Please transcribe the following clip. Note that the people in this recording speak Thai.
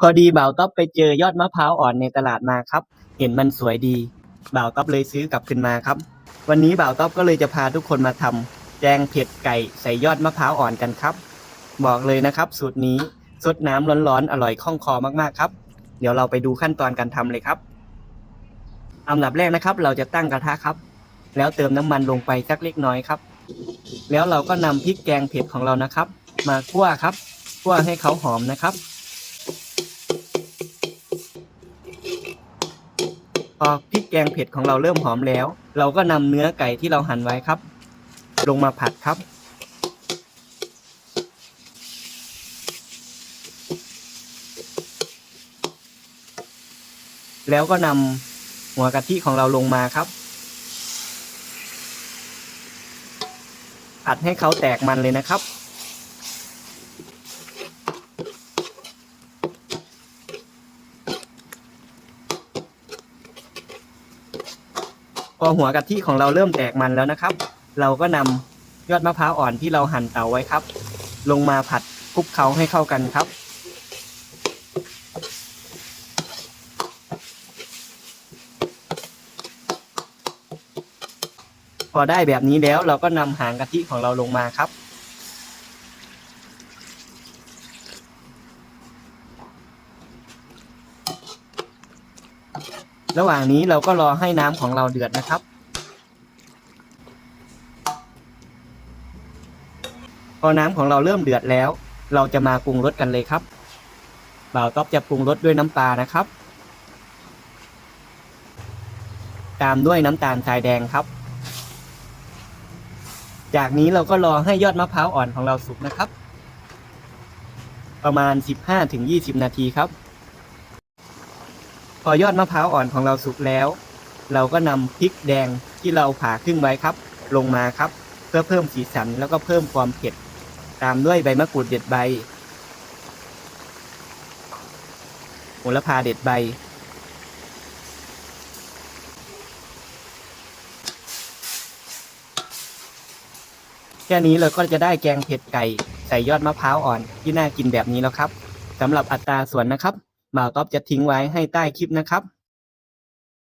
พอดีบ่าวต๊อบไปเจอยอดมะพร้าวอ่อนในตลาดมาครับ เห็นมันสวยดี บ่าวต๊อบเลยซื้อกลับขึ้นมาครับ วันนี้บ่าวต๊อบก็เลยจะพาทุกคนมาทำแกงเผ็ดไก่ใส่ยอดมะพร้าวอ่อนกันครับ บอกเลยนะครับ สูตรนี้สดน้ำร้อนๆอร่อยคล่องคอมากๆครับ เดี๋ยวเราไปดูขั้นตอนการทำเลยครับอันดับแรกนะครับ เราจะตั้งกระทะครับ แล้วเติมน้ำมันลงไปสักเล็กน้อยครับ แล้วเราก็นำพริกแกงเผ็ดของเรานะครับ มาคั่วครับคั่วให้เขาหอมนะครับ พอพริกแกงเผ็ดของเราเริ่มหอมแล้ว เราก็นำเนื้อไก่ที่เราหั่นไว้ครับ ลงมาผัดครับ แล้วก็นำหัวกะทิของเราลงมาครับ ผัดให้เขาแตกมันเลยนะครับ พอหัวกะทิของเราเริ่มแตกมันแล้วนะครับ เราก็นำยอดมะพร้าวอ่อนที่เราหั่นเตาไว้ครับ ลงมาผัดคลุกเคล้าให้เข้ากันครับ พอได้แบบนี้แล้วเราก็นำหางกะทิของเราลงมาครับ ระหว่างนี้เราก็รอให้น้ำของเราเดือดนะครับ พอน้ำของเราเริ่มเดือดแล้ว เราจะมาปรุงรสกันเลยครับบ่าวต๊อบจะปรุงรสด้วยน้ำปลานะครับ ตามด้วยน้ำตาลทรายแดงครับ จากนี้เราก็รอให้ยอดมะพร้าวอ่อนของเราสุกนะครับ ประมาณ 15-20 นาทีครับ พอยอดมะพร้าวอ่อนของเราสุกแล้ว เราก็นำพริกแดงที่เราผ่าครึ่งไว้ครับ ลงมาครับ เพื่อเพิ่มสีสันแล้วก็เพิ่มความเผ็ด ตามด้วยใบมะกรูดเด็ดใบโหระพาเด็ดใบ แค่นี้เราก็จะได้แกงเผ็ดไก่ ใส่ยอดมะพร้าวอ่อนที่น่ากินแบบนี้แล้วครับสำหรับอัตราส่วนนะครับ บ่าวต๊อบจะทิ้งไว้ให้ใต้คลิปนะครับ